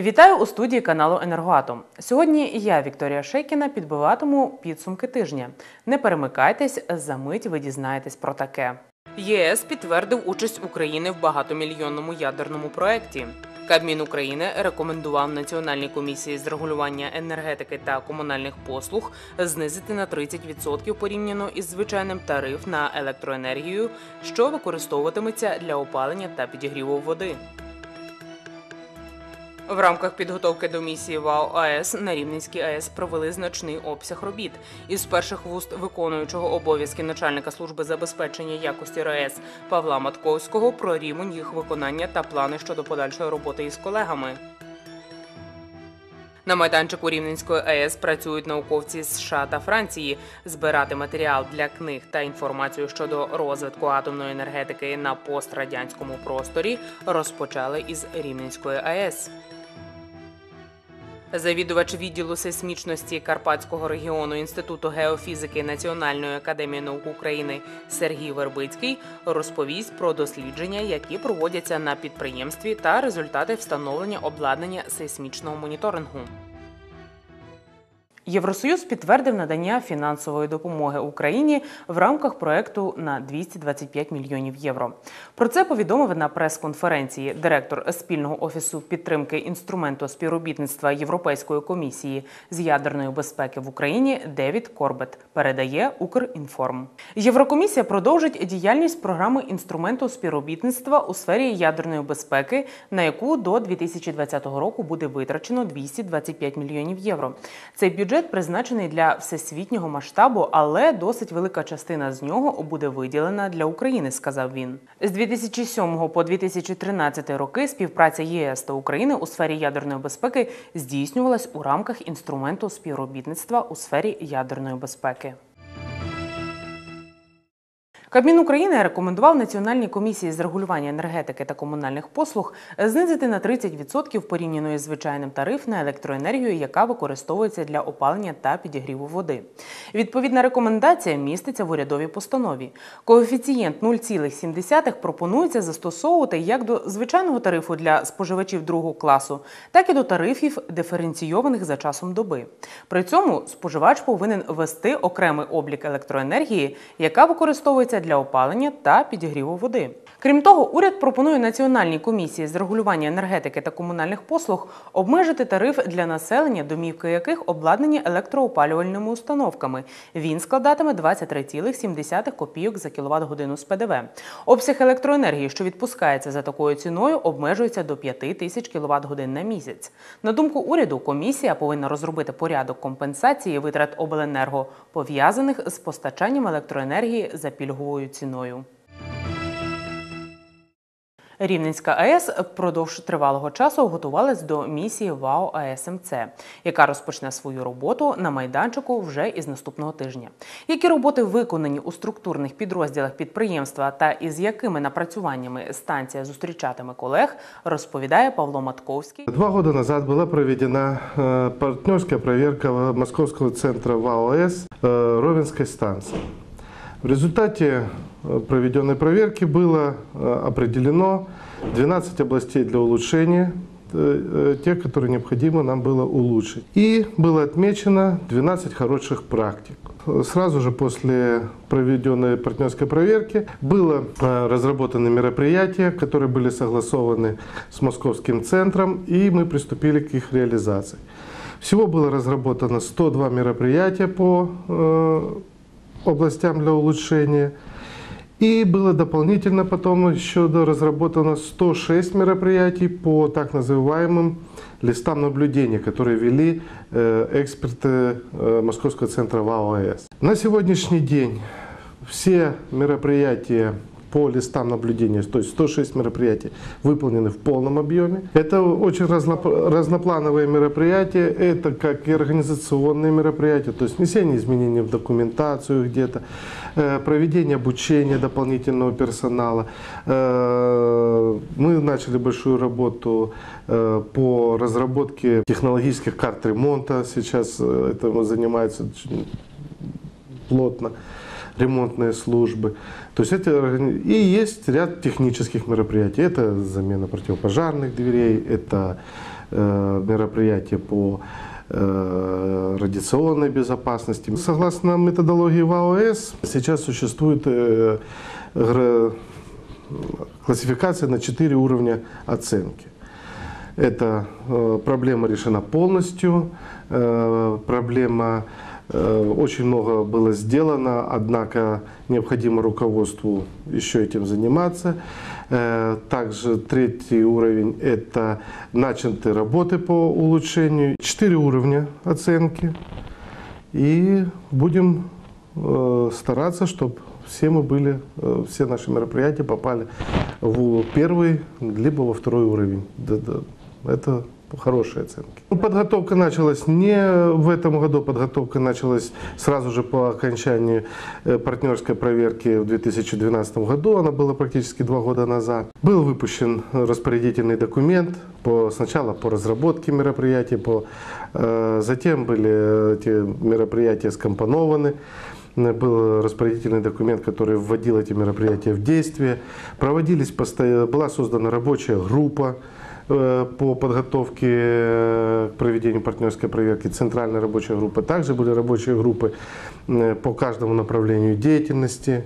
Вітаю у студії каналу Енергоатом. Сьогодні я, Вікторія Шейкіна, підбиватиму підсумки тижня. Не перемикайтесь, за мить ви дізнаєтесь про таке. ЄС підтвердив участь України в багатомільйонному ядерному проєкті. Кабмін України рекомендував Національній комісії з регулювання енергетики та комунальних послуг знизити на 30% порівняно із звичайним тариф на електроенергію, що використовуватиметься для опалення та підігріву води. В рамках підготовки до місії ВАО АЕС на Рівненській АЕС провели значний обсяг робіт. Із перших вуст виконуючого обов'язки начальника служби забезпечення якості РАЕС Павла Матковського про рівень їх виконання та плани щодо подальшої роботи із колегами. На майданчику Рівненської АЕС працюють науковці з США та Франції. Збирати матеріал для книг та інформацію щодо розвитку атомної енергетики на пострадянському просторі розпочали із Рівненської АЕС. Завідувач відділу сейсмічності Карпатського регіону Інституту геофізики Національної академії наук України Сергій Вербицький розповість про дослідження, які проводяться на підприємстві, та результати встановлення обладнання сейсмічного моніторингу. Євросоюз підтвердив надання фінансової допомоги Україні в рамках проекту на 225 мільйонів євро. Про це повідомив на прес-конференції директор спільного офісу підтримки інструменту співробітництва Європейської комісії з ядерної безпеки в Україні Девід Корбет. Передає Укрінформ. Єврокомісія продовжить діяльність програми інструменту співробітництва у сфері ядерної безпеки, на яку до 2020 року буде витрачено 225 мільйонів євро. Цей бюджет Бюджет призначений для всесвітнього масштабу, але досить велика частина з нього буде виділена для України, сказав він. З 2007 по 2013 роки співпраця ЄС та України у сфері ядерної безпеки здійснювалась у рамках інструменту співробітництва у сфері ядерної безпеки. Кабмін України рекомендував Національній комісії з регулювання енергетики та комунальних послуг знизити на 30% порівняно із звичайним тариф на електроенергію, яка використовується для опалення та підігріву води. Відповідна рекомендація міститься в урядовій постанові. Коефіцієнт 0,7 пропонується застосовувати як до звичайного тарифу для споживачів другого класу, так і до тарифів, диференційованих за часом доби. При цьому споживач повинен вести окремий облік електроенергії, яка використовується для опалення та підігріву води. Крім того, уряд пропонує Національній комісії з регулювання енергетики та комунальних послуг обмежити тариф для населення, домівки яких обладнані електроопалювальними установками. Він складатиме 23,7 копійок за кіловат годину з ПДВ. Обсяг електроенергії, що відпускається за такою ціною, обмежується до 5 тисяч кіловат годин на місяць. На думку уряду, комісія повинна розробити порядок компенсації витрат обленерго пов'язаних з постачанням електроенергії за пільговою ціною. Рівненська АЕС впродовж тривалого часу готувалась до місії ВАО АСМЦ, яка розпочне свою роботу на майданчику вже із наступного тижня. Які роботи виконані у структурних підрозділах підприємства та із якими напрацюваннями станція зустрічатиме колег, розповідає Павло Матковський. Два роки назад була проведена е, партнерська перевірка Московського центру ВАО АЕС е, Ровенської станції. В результате э, проведенной проверки было э, определено 12 областей для улучшения, э, те, которые необходимо нам было улучшить. И было отмечено 12 хороших практик. Сразу же после проведенной партнерской проверки было разработаны мероприятия, которые были согласованы с Московским центром, и мы приступили к их реализации. Всего было разработано 102 мероприятия по областям для улучшения. И было дополнительно потом еще разработано 106 мероприятий по так называемым листам наблюдения, которые вели э, эксперты э, Московского центра ВАОС. На сегодняшний день все мероприятия по листам наблюдения, то есть 106 мероприятий выполнены в полном объеме. Это очень разноплановые мероприятия, это как и организационные мероприятия, то есть внесение изменений в документацию где-то, э, проведение обучения дополнительного персонала. Э, мы начали большую работу э, по разработке технологических карт ремонта, сейчас этому занимается плотно ремонтные службы. То есть это, и есть ряд технических мероприятий. Это замена противопожарных дверей, это э, мероприятия по э, радиационной безопасности. Согласно методологии ВАОС, сейчас существует э, гра- классификация на 4 уровня оценки. Эта э, проблема решена полностью, э, проблема э, очень много было сделано, однако необходимо руководству еще этим заниматься. Э, Также третий уровень – это начаты работы по улучшению. Четыре уровня оценки. И будем э, стараться, чтобы все мы были, э, все наши мероприятия попали в первый, либо во второй уровень. Это хорошие оценки. Ну, Подготовка началась не в этом году, подготовка началась сразу же по окончании э, партнерской проверки в 2012 году, она была практически два года назад. Был выпущен распорядительный документ по, сначала по разработке мероприятий, по, э, затем были эти мероприятия скомпонованы. Был распорядительный документ, который вводил эти мероприятия в действие. Проводились, была создана рабочая группа э, по подготовке э, к проведению партнерской проверки, центральная рабочая группа. Также были рабочие группы э, по каждому направлению деятельности,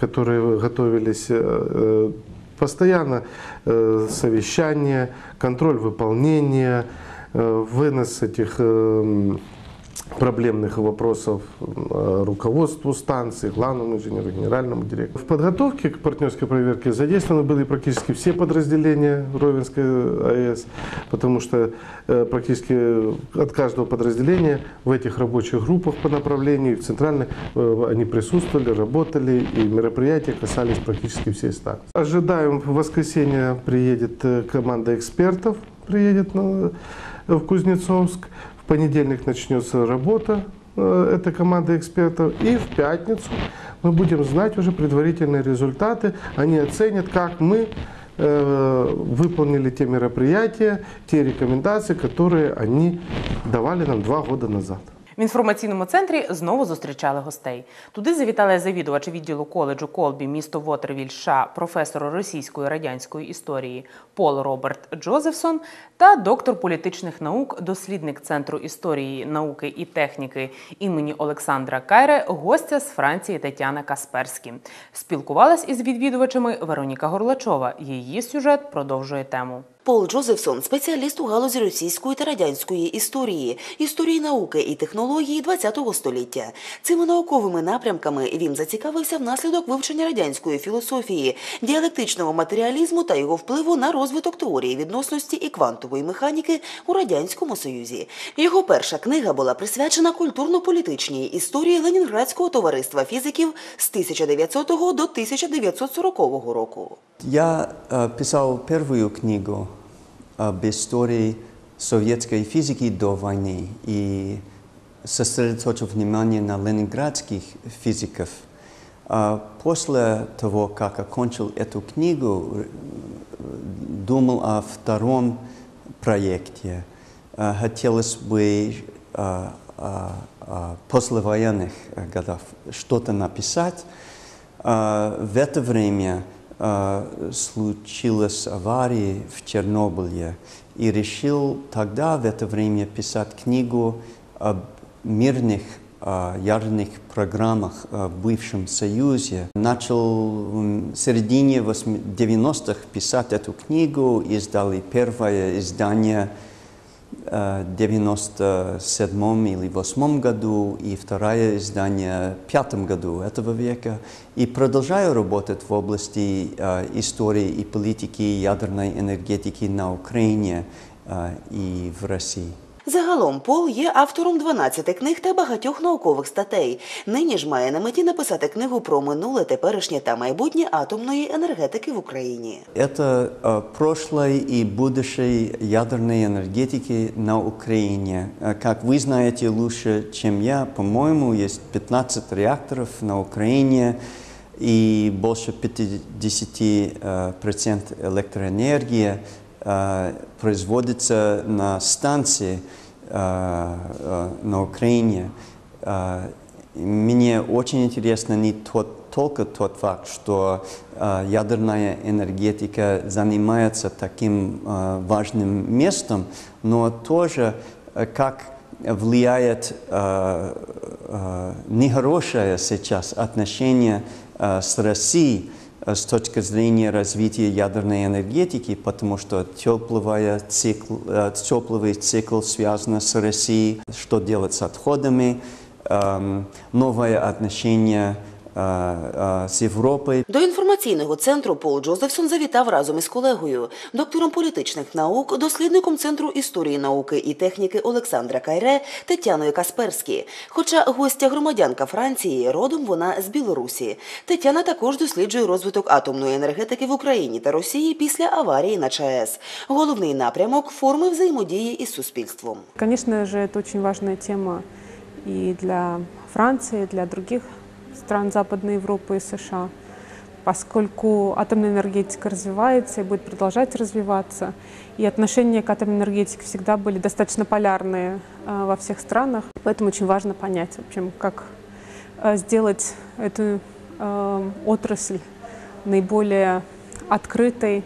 которые готовились э, э, постоянно э, совещания, контроль выполнения, э, вынос этих э, проблемных вопросов э, руководству станции, главному инженеру, генеральному директору. В подготовке к партнерской проверке задействованы были практически все подразделения Ровенской АЭС, потому что э, практически от каждого подразделения в этих рабочих группах по направлению, в центральной, э, они присутствовали, работали, и мероприятия касались практически всей станции. Ожидаем, в воскресенье приедет команда экспертов, приедет на- в Кузнецовск. Понедельник начнется работа э, этой команды экспертов. И в пятницу мы будем знать уже предварительные результаты. Они оценят, как мы э, выполнили те мероприятия, те рекомендации, которые они давали нам два года назад. В інформаційному центрі знову зустрічали гостей. Туди завітали завідувач відділу коледжу Колбі, місто Вотервіль, США, професор російської радянської історії Пол Роберт Джозефсон та доктор політичних наук, дослідник Центру історії, науки і техніки імені Олександра Кайре, гостя з Франції Тетяна Касперські. Спілкувалась із відвідувачами Вероніка Горлачова. Її сюжет продовжує тему. Пол Джозефсон спеціаліст у галузі російської та радянської історії, історії науки і технології ХХ століття. Цими науковими напрямками він зацікавився внаслідок вивчення радянської філософії, діалектичного матеріалізму та його впливу на розвиток теорії відносності і квантової механіки у радянському союзі. Його перша книга була присвячена культурно-політичній історії Ленінградського товариства фізиків з 1900 до 1940 року. Я э, писал первую книгу об истории советской физики до войны и сосредоточил внимание на ленинградских физиков. А после того, как окончил эту книгу, э, думал о втором проекте. Э, Хотелось бы э, э, э, послевоенных э, годов что-то написать. В это время случилась авария в Чернобыле и решил тогда в это время писать книгу об мирных а, ядерных программах а, в бывшем Союзе. Начал в середине 90-х писать эту книгу, издали первое издание 97 или 8 году и второе издание в пятом году этого века. И продолжаю работать в области э, истории и политики ядерной энергетики на Украине э, и в России. Загалом Пол є автором 12 книг та багатьох наукових статей. Нині ж має на меті написати книгу про минуле, теперішнє та майбутнє атомної енергетики в Україні. Это э, прошлое и будущее ядерной энергетики на Украине. Э, Как вы знаете лучше, чем я, по-моему, есть 15 реакторов на Украине и больше 50% э, процент электроэнергии э, Производится на станции э, э, на Украине. Э, Мне очень интересно не тот, только тот факт, что э, ядерная энергетика занимается таким э, важным местом, но тоже э, как влияет э, э, нехорошее сейчас отношение э, с Россией э, с точки зрения развития ядерной энергетики, потому что тепловая цикл, э, тепловый цикл связан с Россией, что делать с отходами, эм, новое отношение э, э, с Европой. До інформаційного центру Пол Джозефсон завітав разом із колегою, доктором політичних наук, дослідником Центру історії науки і техніки Олександра Кайре Тетяною Касперські. Хоча гостя громадянка Франції, родом вона з Білорусі. Тетяна також досліджує розвиток атомної енергетики в Україні та Росії після аварії на ЧАЕС. Головний напрямок форми взаємодії із суспільством. Конечно же, это очень важная тема и для Франции, и для других стран Западной Европы и США, поскольку атомная энергетика развивается и будет продолжать развиваться, и отношения к атомной энергетике всегда были достаточно полярные э, во всех странах, поэтому очень важно понять, в общем, как э, сделать эту э, отрасль наиболее открытой,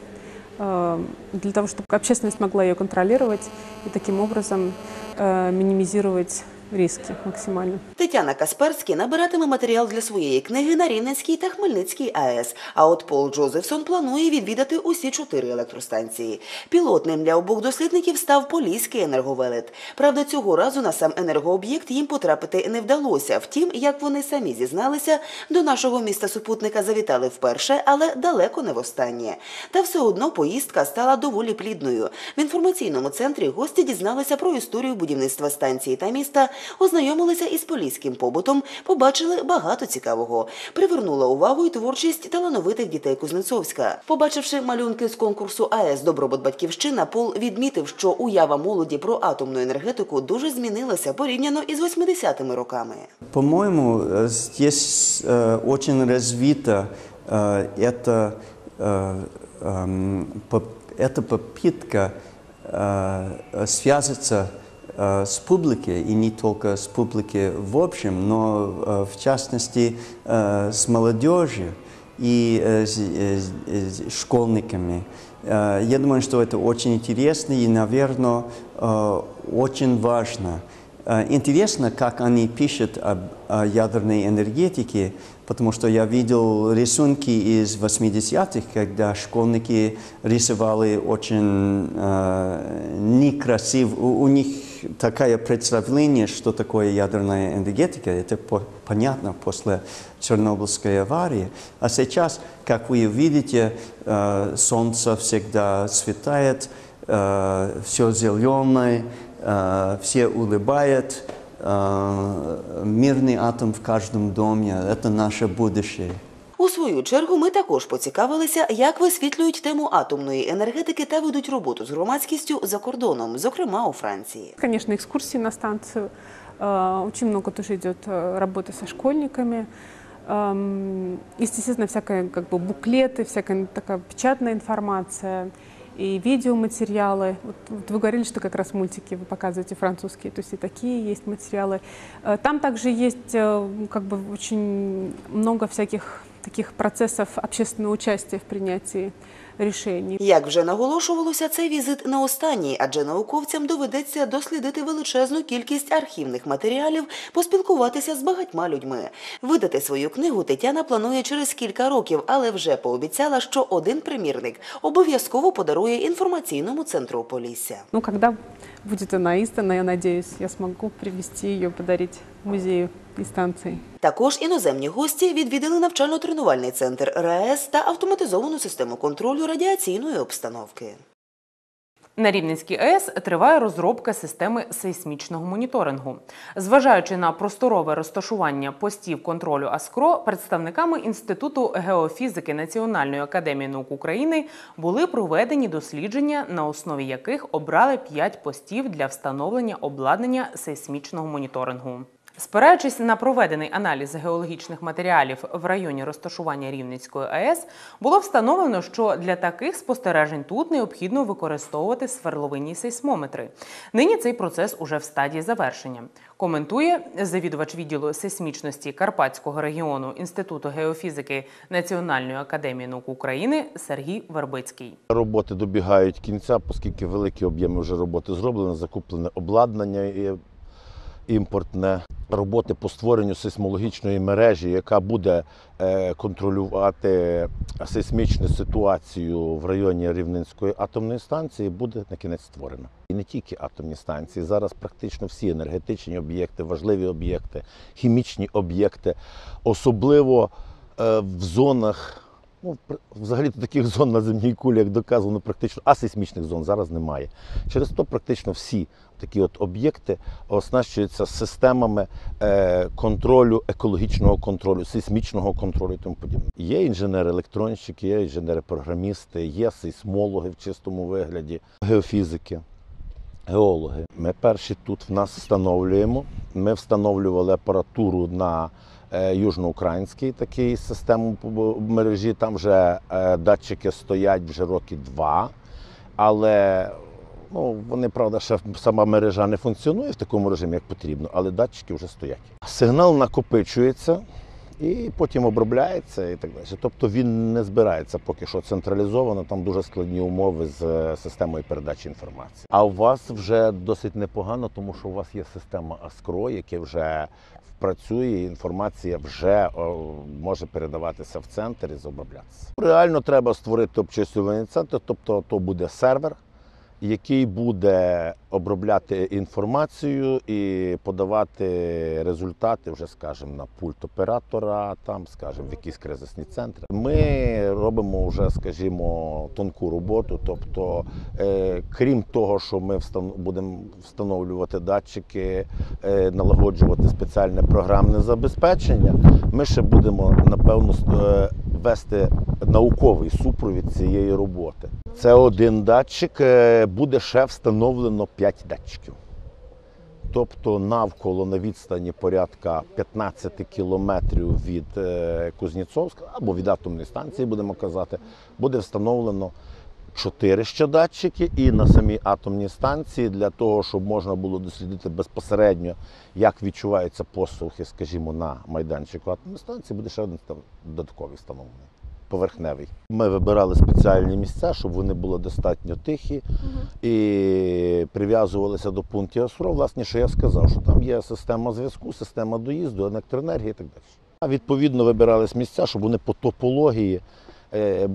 для того, чтобы общественность могла ее контролировать и таким образом минимизировать риски максимально. Тетяна Касперський набиратиме матеріал для своєї книги на Рівненській та Хмельницькій АЕС. А от Пол Джозефсон планує відвідати усі чотири електростанції. Пілотним для обох дослідників став Поліський енерговелет. Правда, цього разу на сам енергооб'єкт їм потрапити не вдалося. Втім, як вони самі зізналися, до нашого міста супутника завітали вперше, але далеко не востаннє. Та все одно поїздка стала доволі плідною. В інформаційному центрі гості дізналися про історію будівництва станції та міста, ознайомилися із поліським побутом, побачили багато цікавого. Привернула увагу і творчість талановитих дітей Кузнецовська. Побачивши малюнки з конкурсу АЕС Добробут Батьківщина, Пол відмітив, що уява молоді про атомну енергетику дуже змінилася порівняно із 80-ми роками. По-моему, э, здесь э, очень развита э, эта, э, эм, поп- эта попытка э, связаться э, с публикой, и не только с публикой в общем, но э, в частности э, с молодежью и э, с, э, э, школьниками. Э, Я думаю, что это очень интересно и, наверное, э, очень важно. Э, Интересно, как они пишут о ядерной энергетике, потому что я видел рисунки из 80-х, когда школьники рисовали очень э, некрасиво. У них такое представление, что такое ядерная энергетика. Это по- понятно после Чернобыльской аварии. А сейчас, как вы видите, э, солнце всегда светает, все зеленое, э, все улыбают. Э, Мирный атом в каждом доме – это наше будущее. У свою чергу ми також поцікавилися, як висвітлюють тему атомної енергетики та ведуть роботу з громадськістю за кордоном, зокрема у Франції. Конечно, экскурсии на станцию. Э, Очень много тоже идет э, работы со школьниками. Эм, Естественно, всякие как бы буклеты, всякая такая печатная информация и видеоматериалы. Вот, вот вы говорили, что как раз мультики вы показываете французские, то есть и такие есть материалы. Э, Там также есть э, как бы очень много всяких таких процессов общественного участия в принятии решений. Як вже наголошувалося, цей візит не останній, адже науковцям доведеться дослідити величезну кількість архівних матеріалів, поспілкуватися з багатьма людьми. Видати свою книгу Тетяна планує через кілька років, але вже пообіцяла, що один примірник обов'язково подарує інформаційному центру Полісся. Ну, когда будет она издана, я надеюсь, я смогу привезти ее, подарить музею станции. Також іноземні гості відвідали навчально-тренувальний центр РАЕС та автоматизовану систему контролю радіаційної обстановки. На Рівненській АЕС триває розробка системи сейсмічного моніторингу. Зважаючи на просторове розташування постів контролю АСКРО, представниками Інституту геофізики Національної академії наук України були проведені дослідження, на основі яких обрали 5 постів для встановлення обладнання сейсмічного моніторингу. Спираючись на проведений аналіз геологічних матеріалів в районі розташування Рівненської АЕС, було встановлено, що для таких спостережень тут необхідно використовувати сверловинні сейсмометри. Нині цей процес уже в стадії завершення. Коментує завідувач відділу сейсмічності Карпатського регіону Інституту геофізики Національної академії наук України Сергій Вербицький. Роботи добігають кінця, оскільки великі об'єми вже роботи зроблені, закуплене обладнання імпортне. Роботи по створенню сейсмологічної мережі, яка буде е, контролювати сейсмічну ситуацію в районі Рівненської атомної станції, буде на кінець створена. І не тільки атомні станції. Зараз практично всі енергетичні об'єкти, важливі об'єкти, хімічні об'єкти, особливо е, в зонах. Ну, взагалі таких зон на земній кулі, як доказано, практично асейсмічних зон зараз немає. Через то практично всі такі от об'єкти оснащуються системами е, контролю, екологічного контролю, сейсмічного контролю і тому подібне. Є інженери-електронщики, є інженери-програмісти, є сейсмологи в чистому вигляді, геофізики. Геологи. Ми перші тут в нас встановлюємо. Ми встановлювали апаратуру на е, такий такій систему мережі. Там вже е, датчики стоять вже роки два. Але ну, вони, правда, ще сама мережа не функціонує в такому режимі, як потрібно, але датчики вже стоять. Сигнал накопичується і потім обробляється і так далі. Тобто він не збирається поки що централізовано, там дуже складні умови з е, системою передачі інформації. А у вас вже досить непогано, тому що у вас є система Аскро, яке вже працює, інформація вже може передаватися в центр і оброблятися. Реально треба створити обчислювальний центр, тобто то буде сервер, який буде обробляти інформацію і подавати результати, вже скажімо, на пульт оператора, там, скажімо, в якісь кризисні центри. Ми робимо вже, скажімо, тонку роботу. Тобто, е, крім того, що ми встан- будемо встановлювати датчики, е, налагоджувати спеціальне програмне забезпечення, ми ще будемо напевно е, вести науковий супровід цієї роботи. Це один датчик, е, буде ще встановлено 5 датчиків. Тобто навколо на відстані порядка 15 кілометрів від е, Кузнєцовська або від атомної станції, будемо казати, буде встановлено 4 ще датчики і на самій атомній станції для того, щоб можна було дослідити безпосередньо, як відчуваються посухи, скажімо, на майданчику атомної станції, буде ще один додатковий встановлений. Поверхневий. Ми вибирали спеціальні місця, щоб вони були достатньо тихі і прив'язувалися до пунктів АСРО. Власне, що я сказав, що там є система зв'язку, система доїзду, електроенергії і так далі. А відповідно вибирались місця, щоб вони по топології е,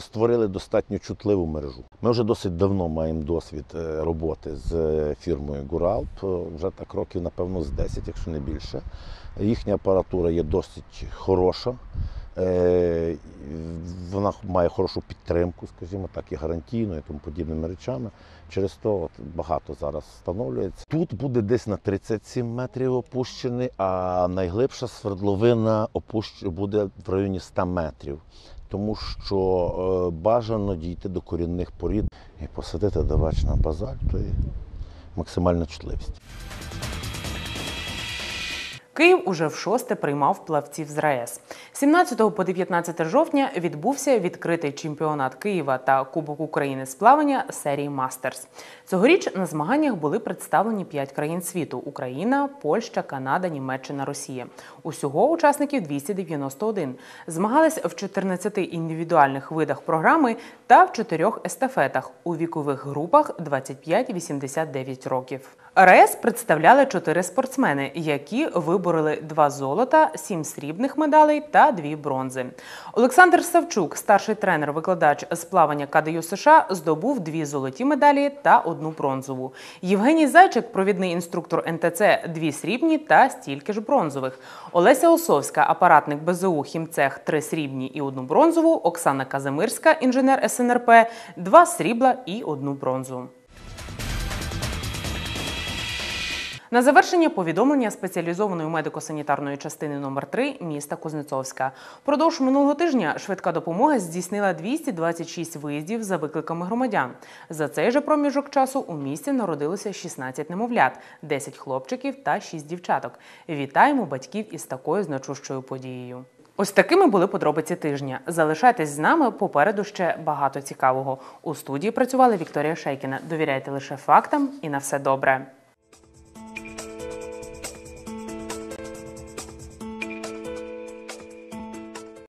створили достатньо чутливу мережу. Ми вже досить давно маємо досвід е, роботи з е, фірмою Гуралп, вже так років, напевно, з 10, якщо не більше. Їхня апаратура є досить хороша. Е, Вона має хорошу підтримку, скажімо так, і гарантійну, і тому подібними речами. Через то от багато зараз встановлюється. Тут буде десь на 37 метрів опущений, а найглибша свердловина опущ... буде в районі 100 метрів. Тому що е, бажано дійти до корінних порід і посадити давач на базальт, то і максимальна чутливість. Київ уже в шосте приймав плавців з РаЕС. 17 по 19 жовтня відбувся відкритий чемпіонат Києва та Кубок України з плавання серії Мастерс. Цьогоріч на змаганнях були представлені п'ять країн світу: Україна, Польща, Канада, Німеччина, Росія. Усього учасників 291. Змагались в 14 індивідуальних видах програми та в чотирьох естафетах у вікових групах 25-89 років. РаЕС представляли чотири спортсмени, які вибороли два золота, сім срібних медалей та дві бронзи. Олександр Савчук, старший тренер-викладач з плавання КДЮ США, здобув дві золоті медалі та одну бронзову. Євгеній Зайчик, провідний інструктор НТЦ, дві срібні та стільки ж бронзових. Олеся Осовська, апаратник БЗУ Хімцех, три срібні і одну бронзову. Оксана Казимирська, інженер СНРП, два срібла і одну бронзу. На завершення повідомлення спеціалізованої медико-санітарної частини номер 3 міста Кузнецовська. Продовж минулого тижня швидка допомога здійснила 226 виїздів за викликами громадян. За цей же проміжок часу у місті народилося 16 немовлят, 10 хлопчиків та 6 дівчаток. Вітаємо батьків із такою значущою подією. Ось такими були подробиці тижня. Залишайтесь з нами. Попереду ще багато цікавого. У студії працювала Вікторія Шейкіна. Довіряйте лише фактам і на все добре.